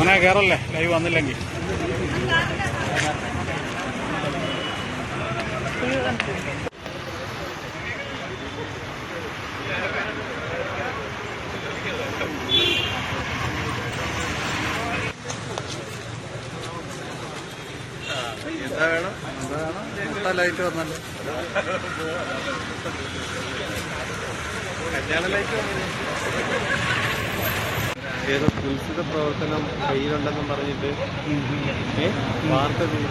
മോനെ കയറല്ലേ ലൈവ് വന്നില്ലെങ്കിൽ. എന്താ വേണം എന്താ ലൈറ്റ് വന്നല്ലോ? കല്യാണ ലൈറ്റ് ഏതോ കുൽസിത പ്രവർത്തനം കയ്യിലുണ്ടെന്നും പറഞ്ഞിട്ട്? വാർത്ത ചെയ്തു.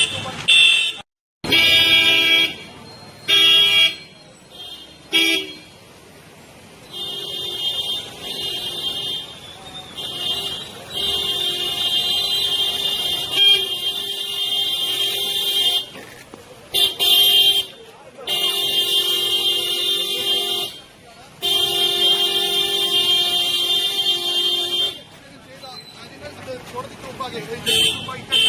i'm going to go back